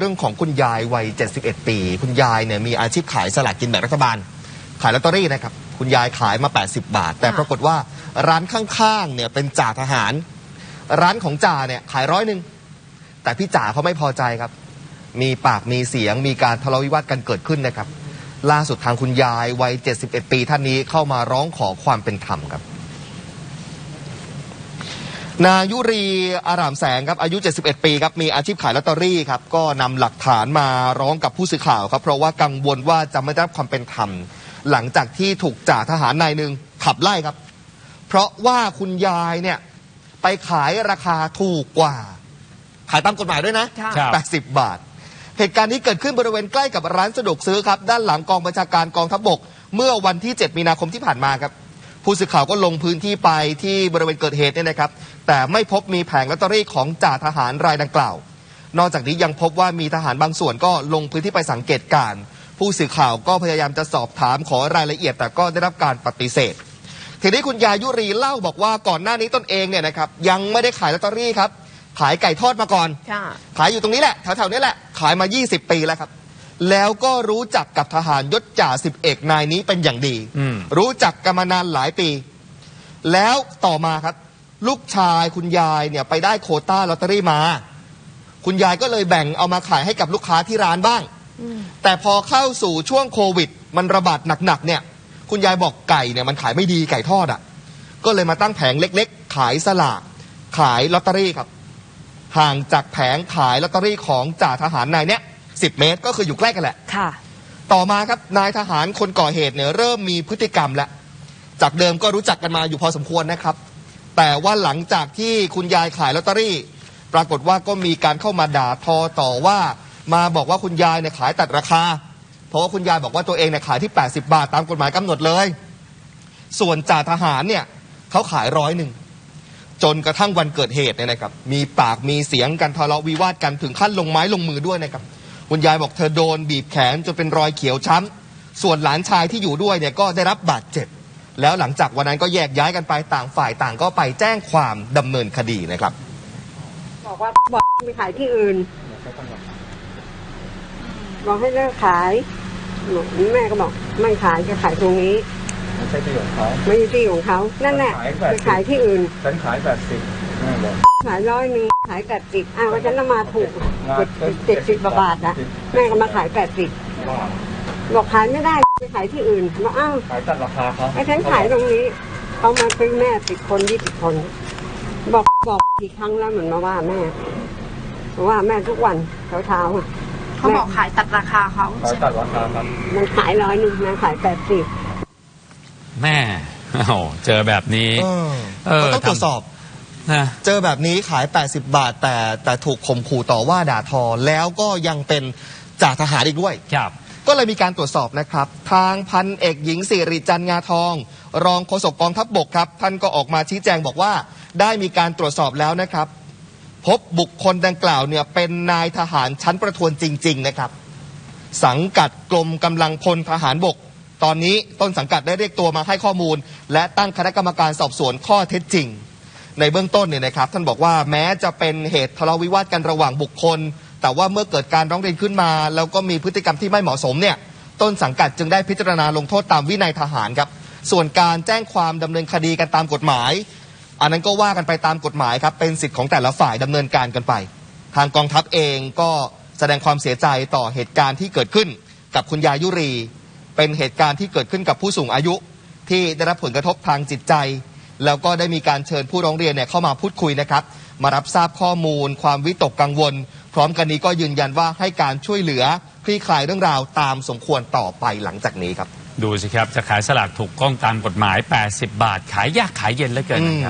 เรื่องของคุณยายวัย 71 ปี คุณยายเนี่ยมีอาชีพขายสลากกินแบ่งรัฐบาล ขายลอตเตอรี่นะครับ คุณยายขายมา 80 บาท แต่ค่ะปรากฏว่าร้านข้างๆเนี่ยเป็นจ่าทหาร ร้านของจ่าเนี่ยขายร้อยหนึ่งแต่พี่จ่าเขาไม่พอใจครับ มีปากมีเสียงมีการทะเลาะวิวาทกันเกิดขึ้นนะครับ ล่าสุดทางคุณยายวัย 71 ปีท่านนี้เข้ามาร้องขอความเป็นธรรมครับ นายุรีอารามแสงครับอายุ 71 ปีครับมีอาชีพขายลอตเตอรี่ครับก็นำหลักฐานมาร้องกับผู้สื่อข่าวครับ เพราะว่ากังวลว่าจะไม่ได้รับความเป็นธรรม หลังจากที่ถูกจ่าทหารนายหนึ่งขับไล่ครับ เพราะว่าคุณยายเนี่ยไปขายราคาถูกกว่า ขายตามกฎหมายด้วยนะค่ะครับ80 บาท เหตุการณ์นี้เกิดขึ้นบริเวณใกล้กับร้านสะดวกซื้อครับ ด้านหลังกองบัญชาการกองทัพบกเมื่อวันที่ 7 มีนาคมที่ผ่านมาครับ ผู้สื่อข่าวก็ลงพื้นที่ไปที่บริเวณเกิดเหตุเนี่ยนะครับ แต่ไม่พบมีแผงลอตเตอรี่ของจ่าทหารรายดังกล่าว นอกจากนี้ยังพบว่ามีทหารบางส่วนก็ลงพื้นที่ไปสังเกตการณ์ผู้สื่อข่าวก็พยายามจะสอบถามขอรายละเอียด แต่ก็ได้รับการปฏิเสธ ทีนี้คุณยายุรีเล่าบอกว่าก่อนหน้านี้ตนเองเนี่ยนะครับยังไม่ได้ขายลอตเตอรี่ครับขายไก่ทอดมาก่อนค่ะขายอยู่ตรงนี้แหละแถวๆนี้แหละขายมา 20 ปีแล้วครับ แล้วก็รู้จักกับทหารยศจ่าสิบเอกนายนี้เป็นอย่างดี อืม รู้จักกันมานานหลายปี แล้วต่อมาครับ ลูกชายคุณยายเนี่ยไปได้โควต้าลอตเตอรี่มา คุณยายก็เลยแบ่งเอามาขายให้กับลูกค้าที่ร้านบ้าง แต่พอเข้าสู่ช่วงโควิด มันระบาดหนักๆเนี่ย คุณยายบอกไก่เนี่ยมันขายไม่ดีไก่ทอดอะ ก็เลยมาตั้งแผงเล็กๆ ขายสลากขายลอตเตอรี่ครับ ห่างจากแผงขายลอตเตอรี่ของจ่าทหารนายเนี้ย สิเมตร ก็คืออยู่ใกล้กันแหละ ค่ะ ต่อมาครับนายทหารคนก่อเหตุเนี่ยเริ่มมีพฤติกรรมแล้ว จากเดิมก็รู้จักกันมาอยู่พอสมควรนะครับ แต่ว่าหลังจากที่คุณยายขายลอตเตอรี่ ปรากฏว่าก็มีการเข้ามาด่าทอต่อว่า มาบอกว่าคุณยายเนี่ยขายตัดราคา เพราะว่าคุณยายบอกว่าตัวเองเนี่ยขายที่ 80 บาทตามกฎหมายกำหนดเลย ส่วนจ่าทหารเนี่ยเขาขายร้อยหนึ่งจนกระทั่งวันเกิดเหตุเนี่ยนะครับ มีปากมีเสียงกันทะเลาะวิวาทกันถึงขั้นลงไม้ลงมือด้วยนะครับ คุณยายบอกเธอโดนบีบแขนจนเป็นรอยเขียวช้ำ ส่วนหลานชายที่อยู่ด้วยเนี่ยก็ได้รับบาดเจ็บ แล้วหลังจากวันนั้นก็แยกย้ายกันไปต่างฝ่ายต่างก็ไปแจ้งความดำเนินคดีนะครับ บอกว่าบอกไปขายที่อื่น บอกให้เลิกขายบอกแม่ก็บอกไม่ขายจะขายตรงนี้ ไม่ใช่ที่ของเขาไม่ใช่ที่ของเขา นั่นแหละขายแบบไปขายที่อื่นฉันขายแปดสิบแม่บอก ขายร้อยหนึ่งขายแปดสิบอ้าวว่าฉันน่ะมาถูกเจ็ดสิบกว่าบาทนะแม่ก็มาขายแปดสิบบอกขายไม่ได้ไปขายที่อื่นบอกอ้าวขายตัดราคาเขาไอ้ฉันขายตรงนี้เขามาซื้อแม่สิบคนยี่สิบคน บอกบอกกี่ครั้งแล้วเหมือนมาว่าแม่มาว่าแม่ทุกวันเช้าเช้าๆอะเขาบอกขายตัดราคาเขาขายตัดราคาครับมันขายร้อยหนึ่งนะขายแปดสิบแม่โอ้โหเจอแบบนี้ เออเออก็ต้องตรวจสอบ นะเจอแบบนี้ขาย 80 บาท แต่แต่ถูกข่มขู่ต่อว่าด่าทอ แล้วก็ยังเป็นจ่าทหารอีกด้วย ครับ ก็เลยมีการตรวจสอบนะครับ ทางพันเอกหญิงสิริจันทร์งาทอง รองโฆษกกองทัพบกครับ ท่านก็ออกมาชี้แจงบอกว่าได้มีการตรวจสอบแล้วนะครับ พบบุคคลดังกล่าวเนี่ยเป็นนายทหารชั้นประทวนจริง ๆ นะครับ สังกัดกรมกำลังพลทหารบก ตอนนี้ต้นสังกัดได้เรียกตัวมาให้ข้อมูล และตั้งคณะกรรมการสอบสวนข้อเท็จจริง ในเบื้องต้นเนี่ยนะครับท่านบอกว่าแม้จะเป็นเหตุทะเลาะวิวาทกันระหว่างบุคคล แต่ว่าเมื่อเกิดการร้องเรียนขึ้นมา แล้วก็มีพฤติกรรมที่ไม่เหมาะสมเนี่ยต้นสังกัดจึงได้พิจารณาลงโทษตามวินัยทหารครับส่วนการแจ้งความดำเนินคดีกันตามกฎหมาย อันนั้นก็ว่ากันไปตามกฎหมายครับเป็นสิทธิ์ของแต่ละฝ่ายดำเนินการกันไป ทางกองทัพเองก็แสดงความเสียใจต่อเหตุการณ์ที่เกิดขึ้นกับคุณยายุรี เป็นเหตุการณ์ที่เกิดขึ้นกับผู้สูงอายุ ที่ได้รับผลกระทบทางจิตใจ แล้วก็ได้มีการเชิญผู้ร้องเรียนเนี่ยเข้ามาพูดคุยนะครับ มารับทราบข้อมูล ความวิตกกังวล พร้อมกันนี้ก็ยืนยันว่าให้การช่วยเหลือคลี่คลายเรื่องราวตามสมควรต่อไปหลังจากนี้ครับ ดูสิครับ จะขายสลากถูกต้องตามกฎหมาย 80 บาท ขายยากขายเย็นเหลือเกินนะครับ